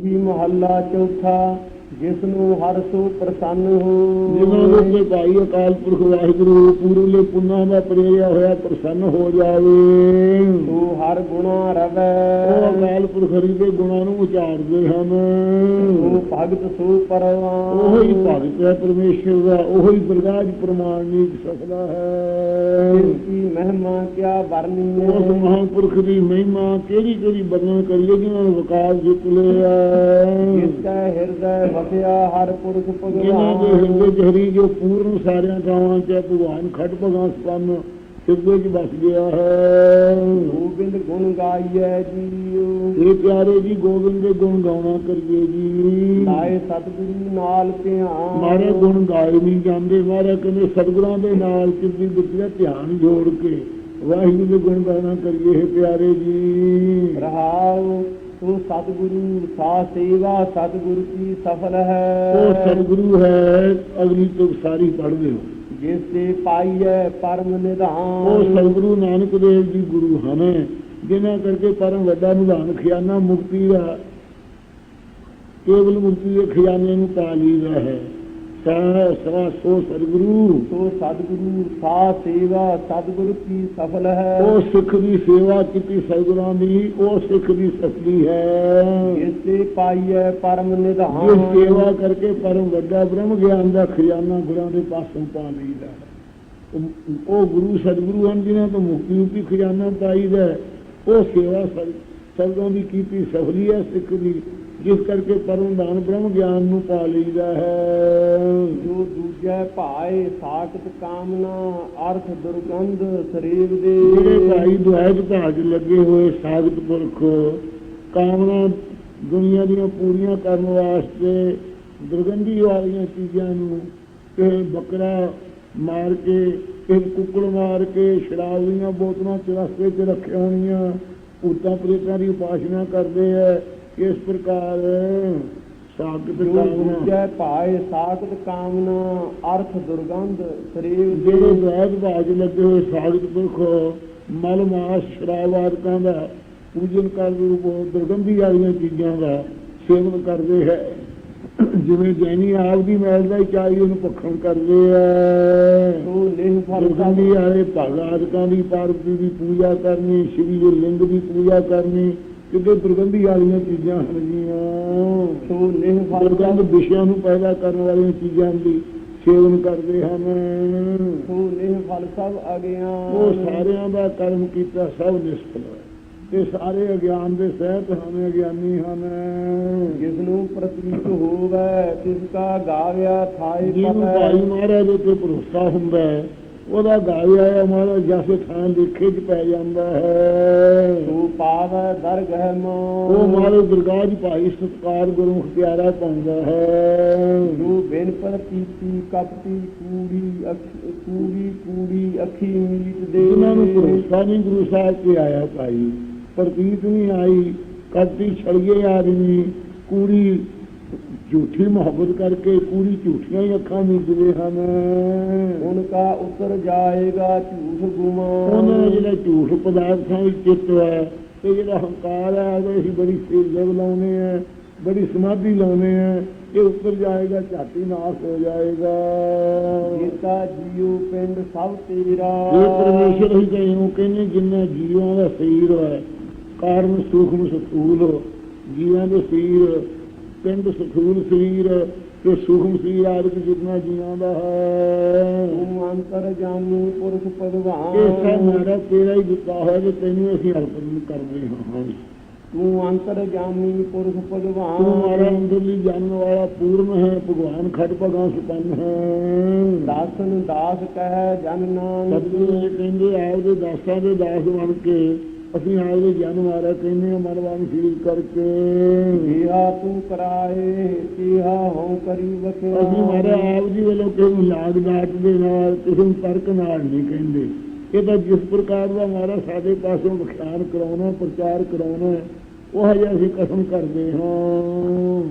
ਜੀ ਮਹੱਲਾ ਚੌਥਾ ਜਿਸ ਨੂੰ ਹਰ ਸੋ ਪ੍ਰਸੰਨ ਜਿਨ੍ਹਾਂ ਦੇ ਹੋ ਉੱਤੇ ਭਾਈ ਅਕਾਲ ਪੁਰਖ ਵਾਹਿਗੁਰੂ ਪੂਰਲੇ ਪੁੰਨਾਂ ਦਾ ਪ੍ਰੇਰਿਆ ਹੋਇਆ ਪ੍ਰਸੰਨ ਹੋ ਜਾਵੇ। ਤੂੰ ਹਰ ਗੁਣਾ ਰਵੈ। ਉਹ ਅਕਾਲ ਪੁਰਖ ਹਰੀ ਦੇ ਗੁਣਾਂ ਨੂੰ ਉਚਾਰਦੇ ਹਨ। ਤੂੰ ਭਗਤ ਸੋ ਪਰਵਾਨ ਉਹ ਹੀ ਭਗਤ ਹੈ ਪਰਮੇਸ਼ਰ ਦਾ ਉਹ ਹੀ ਪ੍ਰਗਾਜ ਪ੍ਰਮਾਣਿਕ ਸਕਦਾ ਹੈ। ਕੀ ਮਹਿਮਾ ਕਿਆ ਵਰਨੀ ਉਸ ਮਹਾਂਪੁਰਖ ਦੀ ਮਹਿਮਾ ਕਿਹੜੀ ਕਿਹੜੀ ਵਰਣਨ ਕਰੀਏ ਜਿਨ੍ਹਾਂ ਨੇ ਵਿਕਾਸ ਜਿੱਤ ਲਿਆ। ਜਿਸ ਕੈ ਹਿਰਦੈ ਵਸਿਆ ਹਰ ਪੁਰਖ ਜਿਨ੍ਹਾਂ ਦੇ ਹਿਰਦੇ ਭਗਵਾਨ ਚ ਹਰੀ ਜੋ ਪੂਰਨ ਸਾਰਿਆਂ ਥਾਵਾਂ ਚ ਭਗਵਾਨ ਖਟ ਭਗਾਂ ਸਪੰਨ ਹਿਰਦੇ ਚ ਵਸ ਗਿਆ ਹੈ। ਗੋਬਿੰਦ ਗੁਣ ਗਾਈਐ ਜੀਉ। ਇਹ ਪਿਆਰੇ ਜੀ ਗੋਬਿੰਦ ਦੇ ਗੁਣ ਗਾਉਣਾ ਕਰੀਏ ਜੀ। ਲਾਏ ਸਤਿਗੁਰੂ ਨਾਲ ਧਿਆਨ। ਮਾਰੇ ਗੁਣ ਗਾਏ ਨਹੀਂ ਜਾਂਦੇ ਮਾਰੇ ਕਹਿੰਦੇ ਸਤਿਗੁਰਾਂ ਦੇ ਨਾਲ ਕਿੰਨੀ ਬੁੱਧੀ ਧਿਆਨ ਜੋੜ ਕੇ ਵਾਹਿਗੁਰੂ ਦੇ ਗੁਣ ਗਾਉਣਾ ਕਰੀਏ ਪਿਆਰੇ ਜੀ। ਰਹਾਉ ਤੂੰ ਸਤਿਗੁਰੂ ਸਾ ਸੇਵਾ ਸਤਿਗੁਰੂ ਕੀ ਸਫਲ ਉਹ ਹੈ ਸਤਿਗੁਰੂ ਹੈ ਅਗਲੀ ਤੋਂ ਸਾਰੀ ਪੜ੍ਹਦੇ ਹੋ। ਜਿਸ ਤੇ ਪਾਈਐ ਪਰਮ ਉਹ ਨਿਧਾਨ ਸਤਿਗੁਰੂ ਨਾਨਕ ਦੇਵ ਜੀ ਗੁਰੂ ਹਨ ਜਿਨ੍ਹਾਂ ਕਰਕੇ ਪਰਮ ਵੱਡਾ ਨਿਧਾਨ ਖਿਆਨਾ ਮੁਕਤੀ ਦਾ ਕੇਵਲ ਮੁਕਤੀ ਦੇ ਖਿਆਨੇ ਨੂੰ ਪਾ ਲਈਦਾ ਹੈ। ਸਾ ਸਵਾ ਸੋ ਸਤਿਗੁਰੂ ਸੋ ਸਤਿਗੁਰੂ ਸਾ ਸੇਵਾ ਸਤਿਗੁਰੂ ਕੀ ਸਫਲ ਹੈ ਉਹ ਸਿੱਖ ਦੀ ਸੇਵਾ ਕੀਤੀ ਸਤਿਗੁਰਾਂ ਦੀ ਉਹ ਸਿੱਖ ਦੀ ਸਫਲੀ ਹੈ ਤੇ ਪਾਈਐ ਪਰਮ ਇਹ ਨਿਧਾਨ ਸੇਵਾ ਕਰਕੇ ਪਰਮ ਵੱਡਾ ਬ੍ਰਹਮ ਗਿਆਨ ਦਾ ਖਜ਼ਾਨਾ ਗੁਰਾਂ ਦੇ ਪਾਸੋਂ ਪਾ ਲਈਦਾ। ਉਹ- ਗੁਰੂ ਸਤਿਗੁਰੂ ਹਨ ਜਿਨ੍ਹਾਂ ਤੋਂ ਮੁਕਤੀ ਰੂਪੀ ਖਜ਼ਾਨਾ ਪਾਈਦਾ। ਉਹ ਸੇਵਾ ਸਤਿਗੁਰਾਂ ਦੀ ਕੀਤੀ ਸਫਲੀ ਹੈ ਸਿੱਖ ਦੀ ਜਿਸ ਕਰਕੇ ਪਰਮ ਦਾਨ ਬ੍ਰਹਮ ਗਿਆਨ ਨੂੰ ਪਾ ਲਈਦਾ ਹੈ। ਜੋ ਦੂਜੈ ਭਾਏ ਸਾਖਤ ਕਾਮਨਾ ਅਰਥ ਦੁਰਗੰਧ ਸਰੀਰ ਦੇ। ਜਿਹੜੇ ਭਾਈ ਦੁਆਇਤ ਭਾਗ ਲੱਗੇ ਹੋਏ ਸਾਧਕ ਪੁਰਖ ਕਾਮਨਾ ਦੁਨੀਆ ਦੀਆਂ ਪੂਰੀਆਂ ਕਰਨ ਵਾਸਤੇ ਦੁਰਗੰਧੀ ਵਾਲੀਆਂ ਚੀਜ਼ਾਂ ਨੂੰ ਇਹ ਬੱਕਰਾ ਮਾਰ ਕੇ ਇਹ ਕੁੱਕੜ ਮਾਰ ਕੇ ਸ਼ਰਾਬ ਦੀਆਂ ਬੋਤਲਾਂ ਚਰਸਤੇ 'ਚ ਰੱਖੀਆਂ ਹੋਣੀਆਂ ਭੂਤਾਂ ਪ੍ਰੇਤਾਂ ਦੀ ਉਪਾਸਨਾ ਕਰਦੇ ਐ ਇਸ ਪ੍ਰਕਾਰ ਜੋ ਕਾਮਨਾ। ਭਾਏ ਸਾਖਤ ਕਾਮਨਾ ਅਰਥ ਦੁਰਗੰਧ ਸਰੀਰ ਜਿਹੜੇ ਦੇ ਦਵਾਇਤ ਬਾਜ ਲੱਗੇ ਹੋਏ ਸਾਧਕ ਪੁਰਖ ਮਲ ਮਾਸ ਸ਼ਰਾਬ ਆਦਿਕਾਂ ਦਾ ਪੂਜਨ ਕਰ ਰੂਪ ਦੁਰਗੰਧੀ ਵਾਲੀਆਂ ਚੀਜ਼ਾਂ ਦਾ ਸੇਵਨ ਕਰਦੇ ਹੈ। ਜਿਵੇਂ ਜੈਨੀ ਆਪ ਦੀ ਮੈਲ ਦਾ ਹੀ ਚਾਹੀ ਉਹਨੂੰ ਭਖਣ ਕਰਦੇ ਆ। ਸੋ ਨਿਹ ਫਲ ਦੁਰਗੰਧੀ ਵਾਲੇ ਭਗ ਆਦਿਕਾਂ ਦੀ ਪਾਰਵਤੀ ਦੀ ਪੂਜਾ ਕਰਨੀ ਸ਼੍ਰੀ ਦੇ ਲਿੰਗ ਦੀ ਪੂਜਾ ਕਰਨੀ ਕਿਤੇ ਦੁਰਗੰਧੀ ਵਾਲੀਆਂ ਚੀਜ਼ਾਂ ਹਨ ਜੀਆਂ ਸੋ ਨਿਹ ਦੁਰਗੰਧ ਵਿਸ਼ਿਆਂ ਨੂੰ ਪੈਦਾ ਕਰਨ ਵਾਲੀਆਂ ਚੀਜ਼ਾਂ ਦੀ ਸੇਵਨ ਕਰਦੇ ਹਨ। ਸੋ ਨਿਹ ਫਲ ਸਭ ਅਗਿਆਨ। ਉਹ ਸਾਰਿਆਂ ਦਾ ਕਰਮ ਕੀਤਾ ਸਭ ਨਿਸ਼ਫਲ ਹੈ। ਤੇ ਸਾਰੇ ਅਗਿਆਨ ਦੇ ਸਹਿਤ ਹਨ ਅਗਿਆਨੀ ਹਨ। ਜਿਸ ਨੂੰ ਪ੍ਰਤੀਤ ਹੋਵੇ ਤਿਸ ਕਾ ਗਾਵਿਆ ਜਿਹਨੂੰ ਪਤੈ। ਭਾਈ ਮਹਾਰਾਜ ਦੇ ਉੱਤੇ ਭਰੋਸਾ ਹੁੰਦਾ ਹੈ ਉਹਦਾ ਗਾਇਆ ਆ ਮਹਾਰਾਜ ਜਸ ਥਾਂ ਦੇਖੇ ਚ ਪੈ ਜਾਂਦਾ ਹੈ। ਸੋ ਪਾਵੈ ਦਰਗਹਿ ਮੋ ਉਹ ਮਹਾਰਾਜ ਦਰਗਾਹ ਦੀ ਭਾਈ ਸਤਕਾਰ ਗੁਰਮੁਖ ਪਿਆਰਾ ਪਾਉਂਦਾ ਹੈ। ਜੋ ਬਿਨ ਪ੍ਰਤੀਤੀ ਕਪਟੀ ਕੂੜੀ ਅੱਖ- ਕੂੜੀ ਕੂੜੀ ਅੱਖੀ ਮੀਟ ਦੇ। ਜਿਨ੍ਹਾਂ ਨੂੰ ਭਰੋਸਾ ਨਹੀਂ ਗੁਰੂ ਸਾਹਿਬ ਤੇ ਆਇਆ ਭਾਈ। ਪ੍ਰਤੀਤ ਨਹੀਂ ਆਈ ਕਦੀ ਛੜੀਏ ਆਦਮੀ ਕੂੜੀ ਝੂਠੀ ਮੁਹੱਬਤ ਕਰਕੇ ਕੂੜੀ ਝੂਠੀਆਂ ਹੀ ਅੱਖਾਂ ਮੀਚਦੇ ਹਨ। ਉਨਕਾ ਉਤਰ ਜਾਏਗਾ ਝੂਠ ਉਹਨਾਂ ਗੁਮਾਨ ਦਾ ਜਿਹੜਾ ਝੂਠ ਪਦਾਰਥਾਂ ਵਿੱਚ ਚਿੱਤ ਹੈ। ਤੇ ਜਿਹੜਾ ਹੰਕਾਰ ਹੈ ਉਹਦੇ ਅਸੀਂ ਬੜੀ ਸੇਜਬ ਲਾਉਨੇ ਆ ਬੜੀ ਸਮਾਧੀ ਲਾਉਨੇ ਆ ਇਹ ਉੱਤਰ ਜਾਏਗਾ ਝਾਤੀ ਨਾਸ ਹੋ ਜਾਏਗਾ। ਜੀਤਾ ਜੀਉ ਪਿੰਡ ਸਭ ਤੇਰਾ। ਇਹ ਪਰਮੇਸ਼ਰ ਹੀ ਕਹੇ ਉਹ ਕਹਿੰਦੇ ਜਿੰਨਾ ਜੀਵਾਂ ਦਾ ਸਰੀਰ ਹੈ ਕਾਰਨ ਸੂਖਮ ਸਥੂਲ ਜੀਵਾਂ ਦੇ ਸਰੀਰ ਪਿੰਡ ਸਥੂਲ ਸਰੀਰ ਤੇ ਸੂਖਮ ਸਰੀਰ ਆਦਿਕ ਜਿੰਨਾ ਜੀਵਾਂ ਦਾ ਹੈ। ਤੂੰ ਅੰਤਰ ਜਾਮੀ ਪੁਰਖ ਇਹ ਸਭ ਭਗਵਾਨ ਮਾਰਾ ਤੇਰਾ ਹੀ ਦਿੱਤਾ ਹੋਇਆ ਤੇ ਤੈਨੂੰ ਅਸੀਂ ਅਰਪਣ ਕਰਦੇ ਹਾਂ। ਤੂੰ ਅੰਤਰ ਜਾਮੀ ਪੁਰਖ ਤੂੰ ਮਾਰਾ ਭਗਵਾਨ ਅੰਦਰਲੀ ਜਾਣਨ ਵਾਲਾ ਪੂਰਨ ਹੈ ਭਗਵਾਨ ਖੜ ਭਗਾ ਸੁਪੰਨ ਹੈ। ਦਾਸਨ ਦਾਸ ਕਹਿ ਜਨ ਸਤਿਗੁਰੂ ਜੀ ਕਹਿੰਦੇ ਆਪਦੇ ਦਾਸਾਂ ਦੇ ਦਾਸ ਬਣ ਕੇ ਅਸੀਂ ਆਪਦੇ ਜਨ ਮਾਰਾ ਕਹਿੰਦੇ ਹਾਂ ਮਨਵਾਨ ਸ਼ੀਲ ਕਰਕੇ। ਜਿਹਾ ਤੂੰ ਕਰਾਏ ਤਿਹਾ ਹਉ ਕਰੀ ਬਖਿਆ। ਅਸੀਂ ਮਾਰਾ ਆਪ ਜੀ ਵੱਲੋਂ ਨੂੰ ਲਾਗ ਡਾਟ ਦੇ ਨਾਲ ਕਿਸੇ ਤਰਕ ਨਾਲ ਨਹੀਂ ਕਹਿੰਦੇ। ਇਹ ਤਾਂ ਜਿਸ ਪ੍ਰਕਾਰ ਦਾ ਮਾਰਾ ਸਾਡੇ ਪਾਸੋਂ ਵਿਖਿਆਨ ਕਰਾਉਣਾ ਪ੍ਰਚਾਰ ਕਰਾਉਣਾ ਉਹ ਹਜੇ ਅਸੀਂ ਕਸਮ ਕਰਦੇ ਹਾਂ।